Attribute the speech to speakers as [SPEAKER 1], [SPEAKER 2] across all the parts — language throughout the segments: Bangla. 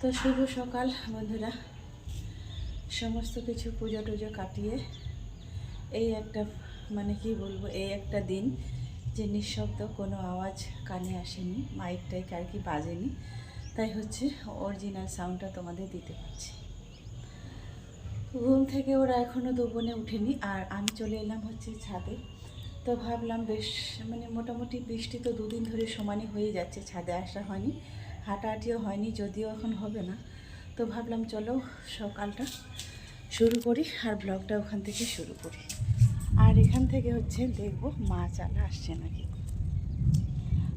[SPEAKER 1] তো শুভ সকাল, বন্ধুরা। সমস্ত কিছু পুজো টুজো কাটিয়ে এই একটা মানে কি বলব, এই একটা দিন যে নিঃশব্দ কোনো আওয়াজ কানে আসেনি মাইক টাইক আর কি বাজেনি। তাই হচ্ছে অরিজিনাল সাউন্ডটা তোমাদের দিতে পারছি। ঘুম থেকে ওরা এখনও দুবনে উঠেনি, আর আমি চলে এলাম হচ্ছে ছাদে। তো ভাবলাম বেশ মানে মোটামুটি বৃষ্টি তো দুদিন ধরে সমানই হয়ে যাচ্ছে, ছাদে আসা হয়নি। হাঁটাহাঁটিও হয়নি, যদিও এখন হবে না। তো ভাবলাম চলো সকালটা শুরু করি আর ব্লগটা ওখান থেকে শুরু করি। আর এখান থেকে হচ্ছে দেখব মাছ আলা আসছে নাকি।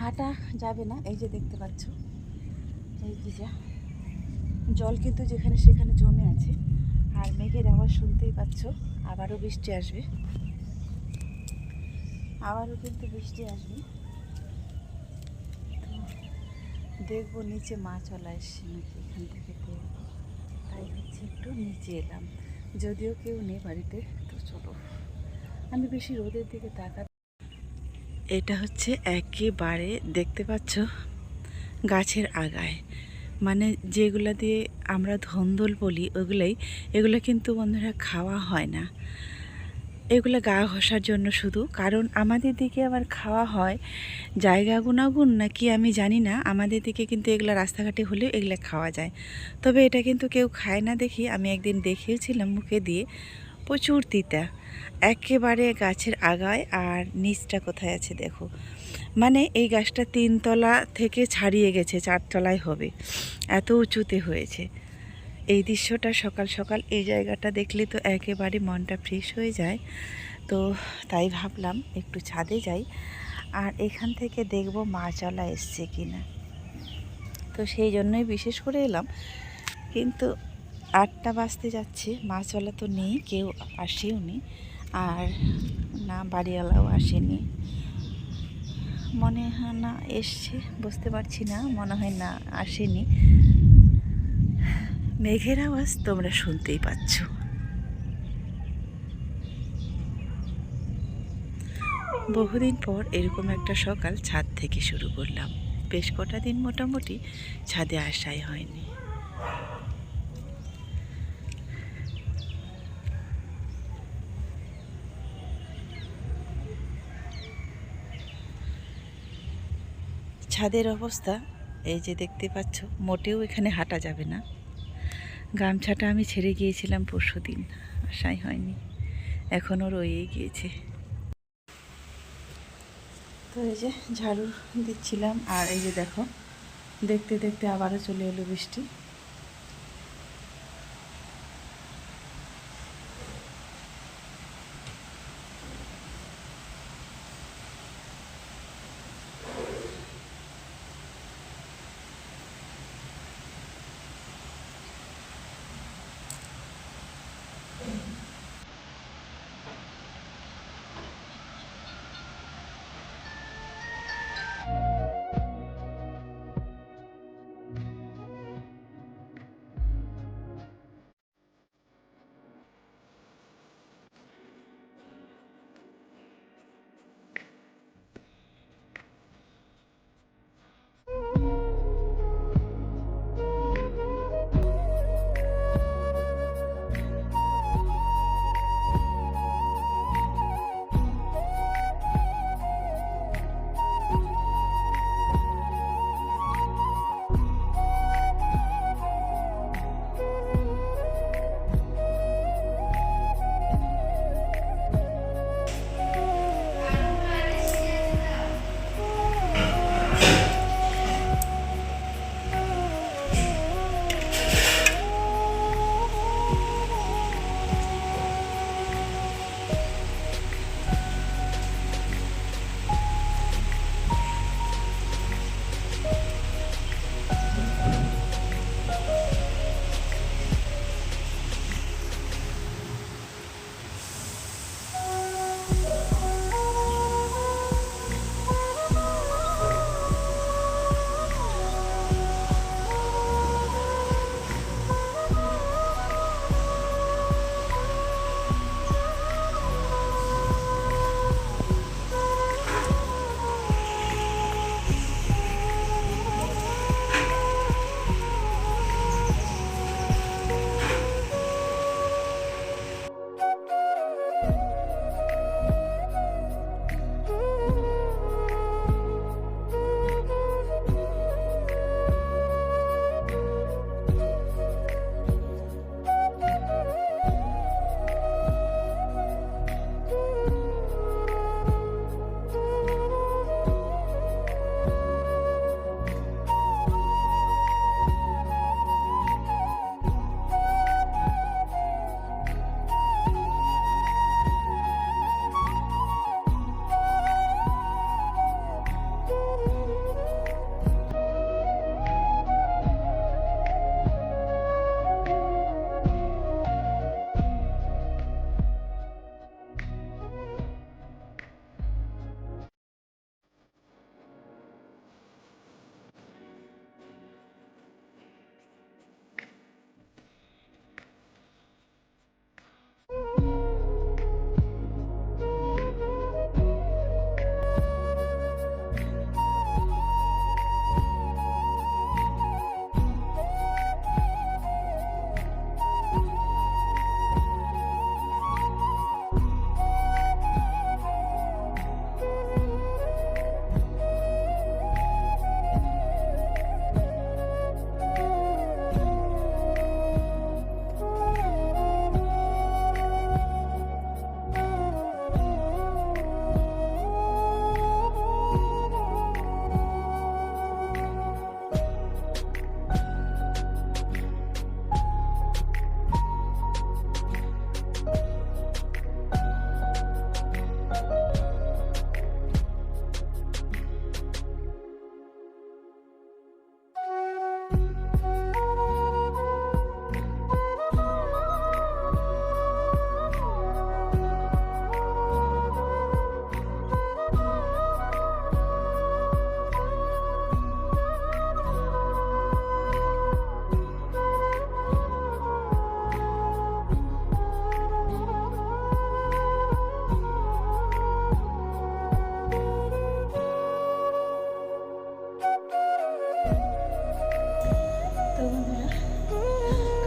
[SPEAKER 1] হাঁটা যাবে না, এই যে দেখতে পাচ্ছ। এই যে যা। জল কিন্তু যেখানে সেখানে জমে আছে। আর মেঘের আওয়াজ শুনতেই পাচ্ছ, আবারও বৃষ্টি আসবে। আবারও কিন্তু বৃষ্টি আসবে তো দেখব নিচে মাছওয়ালা এসছে নাকি এখান থেকে দেখব তাই হচ্ছে একটু নিচে এলাম। যদিও কেউ নেই বাড়িতে, তো চলো। আমি বেশি রোদের দিকে তাকা এটা হচ্ছে একেবারে দেখতে পাচ্ছ গাছের আগায়। মানে যেগুলা দিয়ে আমরা ধন্দল বলি, ওগুলাই, এগুলো কিন্তু বন্ধুরা খাওয়া হয় না। এগুলো গা ঘষার জন্য শুধু। কারণ আমাদের দিকে আবার খাওয়া হয় জায়গা গুণাগুণ নাকি আমি জানি না। আমাদের দিকে কিন্তু এগুলো রাস্তাঘাটে হলেও এগুলো খাওয়া যায়। তবে এটা কিন্তু কেউ খায় না দেখি। আমি একদিন দেখেওছিলাম মুখে দিয়ে প্রচুর তিতা। একেবারে গাছের আগায় আর নিচটা কোথায় আছে দেখো। মানে এই গাছটা তিনতলা থেকে ছাড়িয়ে গেছে, চারতলায় হবে। এত উঁচুতে হয়েছে। এই দৃশ্যটা সকাল সকাল এই জায়গাটা দেখলে তো একেবারে মনটা ফ্রেশ হয়ে যায়। তো তাই ভাবলাম একটু ছাদে যাই আর এখান থেকে দেখব মাছওয়ালা এসছে কি না তো সেই জন্যই বিশেষ করে এলাম। কিন্তু আটটা বাজতে যাচ্ছে মাছওয়ালা তো নেই, কেউ আসেও নি আর না, বাড়িওয়ালাও আসেনি। মনে হয় না এসছে, বুঝতে পারছি না, মনে হয় না আসেনি। মেঘের আওয়াজ তোমরা শুনতেই পাচ্ছ। বহুদিন পর এরকম একটা সকাল ছাদ থেকে শুরু করলাম। বেশ কটা দিন মোটামুটি ছাদে আসাই হয়নি। ছাদের অবস্থা, এই যে দেখতে পাচ্ছ, মোটেও এখানে হাঁটা যাবে না। গামছাটা আমি ছেড়ে গিয়েছিলাম পরশু দিন আশাই হয়নি। এখনও রয়ে গিয়েছে। তো এই যে ঝাড়ু দিচ্ছিলাম, আর এই যে দেখো, দেখতে দেখতে আবারও চলে এলো বৃষ্টি।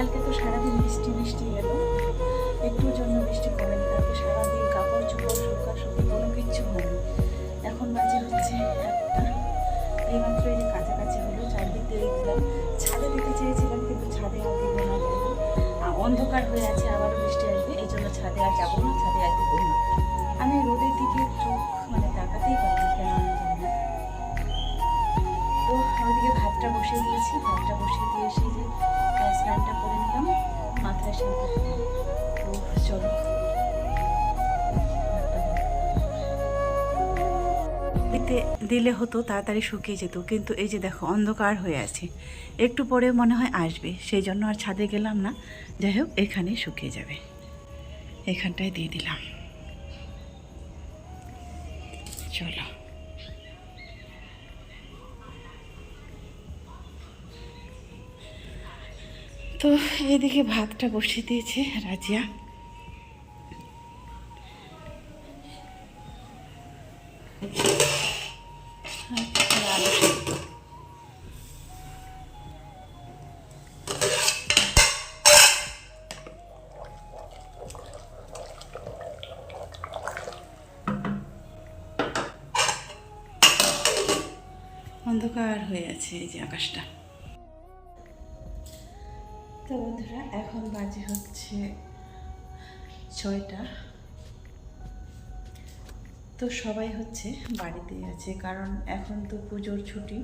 [SPEAKER 1] কালকে তো সারাদিন বৃষ্টি বৃষ্টি গেল একটুর জন্য বৃষ্টি কমেনি কালকে সারাদিন কাপড় চোপড় শুকা শুকি কোনো কিচ্ছু হয়নি এখন বাজে হচ্ছে একটা। এইমাত্র এই যে কাছাকাছি হলো, চারদিক দিয়ে দিলাম ছাদে দিতে চেয়েছিলাম, কিন্তু ছাদে আর দিব না অন্ধকার হয়ে আছে, আবারও বৃষ্টি আসবে এই জন্য ছাদে আর যাব না, ছাদে আর দিব না। আমি রোদের দিকে চোখ মানে তাকাতেই পারি কেন আমি জানি না। তো ওইদিকে ভাতটা বসিয়ে দিয়েছি, ভাতটা বসিয়ে দিতে দিলে হতো তাড়াতাড়ি শুকিয়ে যেত, কিন্তু এই যে দেখো অন্ধকার হয়ে আছে। একটু পরে মনে হয় আসবে, সেই জন্য আর ছাদে গেলাম না। যাই হোক, এখানেই শুকিয়ে যাবে। এখানটায় দিয়ে দিলাম। চলো। তো এদিকে ভাতটা বসিয়ে দিয়েছে রাজিয়া। অন্ধকার হয়ে আছে এই যে আকাশটা তো বন্ধুরা, এখন বাজে হচ্ছে ছয়টা। তো সবাই হচ্ছে বাড়িতেই আছে, কারণ এখন তো পুজোর ছুটি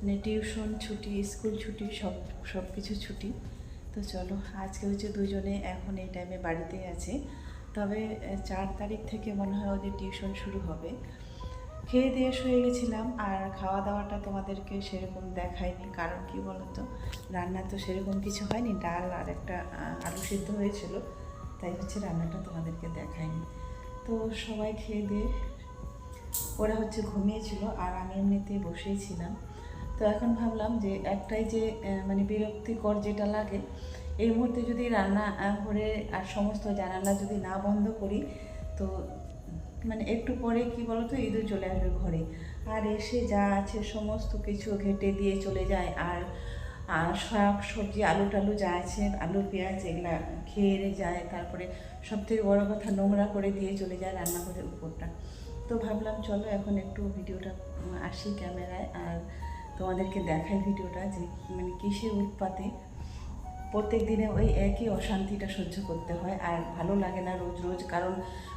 [SPEAKER 1] মানে টিউশন ছুটি, স্কুল ছুটি, সব সব কিছু ছুটি। তো চলো, আজকে হচ্ছে দুজনে এখন এই টাইমে বাড়িতেই আছে। তবে চার তারিখ থেকে মনে হয় ওদের টিউশন শুরু হবে। খেয়ে দিয়ে শুয়ে গেছিলাম আর খাওয়া দাওয়াটা তোমাদেরকে সেরকম দেখায়নি, কারণ কি বলতো? রান্না তো সেরকম কিছু হয়নি, ডাল আর একটা আলু সিদ্ধ হয়েছিল, তাই হচ্ছে রান্নাটা তোমাদেরকে দেখায়নি। তো সবাই খেয়ে দিয়ে, ওরা হচ্ছে ঘুমিয়েছিল আর আমি এমনিতেই বসেই ছিলাম। তো এখন ভাবলাম যে একটাই যে মানে বিরক্তিকর যেটা লাগে, এই মুহূর্তে যদি রান্না করে আর সমস্ত জানালা যদি না বন্ধ করি, তো মানে একটু পরে কি বলতো, ইঁদুর চলে আসবে ঘরে। আর এসে যা আছে সমস্ত কিছু ঘেটে দিয়ে চলে যায়। আর আর শাক, সবজি, আলু টালু যা আছে, আলু, পেঁয়াজ এগুলা খেয়ে যায়। তারপরে সব থেকে বড়ো কথা, নোংরা করে দিয়ে চলে যায় রান্নাঘরের উপরটা। তো ভাবলাম, চলো এখন একটু ভিডিওটা আসি ক্যামেরায়। আর তোমাদেরকে দেখাই ভিডিওটা যে মানে কিসের উৎপাতে। প্রত্যেক দিনে ওই একই অশান্তিটা সহ্য করতে হয় আর ভালো লাগে না রোজ রোজ। কারণ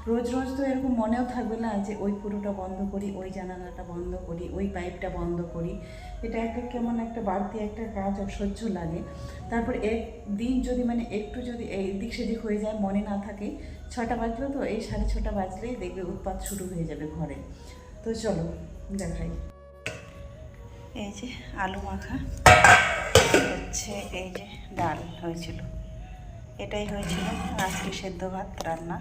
[SPEAKER 1] রোজ রোজ তো এরকম মনেও থাকবে না যে ওই পুরোটা বন্ধ করি, ওই জানালাটা বন্ধ করি, ওই পাইপটা বন্ধ করি। এটা একটা কেমন একটা বাড়তি একটা কাজ অসহ্য লাগে। তারপর এক দিন যদি মানে একটু যদি এই দিক সেদিক হয়ে যায়, মনে না থাকে, ছটা বাজলো তো, এই সাড়ে ছটা বাজলেই দেখবে উৎপাত শুরু হয়ে যাবে ঘরে। তো চলো, দেখাই। এই যে আলু মাখা। হচ্ছে এই যে ডাল হয়েছিল। এটাই হয়েছিল আজকে সেদ্ধ ভাত রান্না।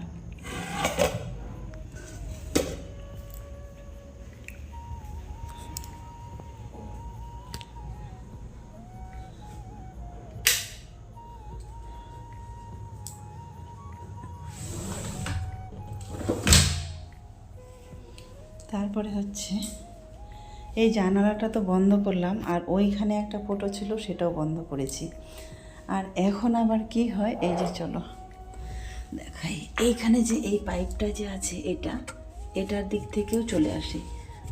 [SPEAKER 1] তারপরে হচ্ছে এই জানালাটা তো বন্ধ করলাম, আর ওইখানে একটা ফটো ছিল সেটাও বন্ধ করেছি। আর এখন আবার কি হয়? এই যে চলো, দেখাই। এইখানে যে এই পাইপটা যে আছে, এটা, এটার দিক থেকেও চলে আসে।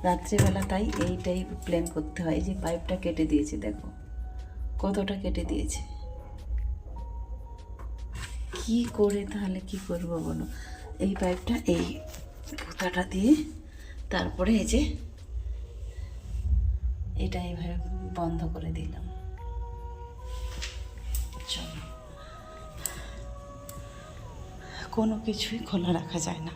[SPEAKER 1] রাত্রেবেলা তাই এইটাই প্ল্যান করতে হয়। যে পাইপটা কেটে দিয়েছে, দেখো। কতটা কেটে দিয়েছে? কি করে তাহলে কি করব বলো? এই পাইপটা এই পুঁতাটা দিয়ে, তারপরে এই যে এটা এইভাবে বন্ধ করে দিলাম। কোনো কিছুই খোলা রাখা যায় না।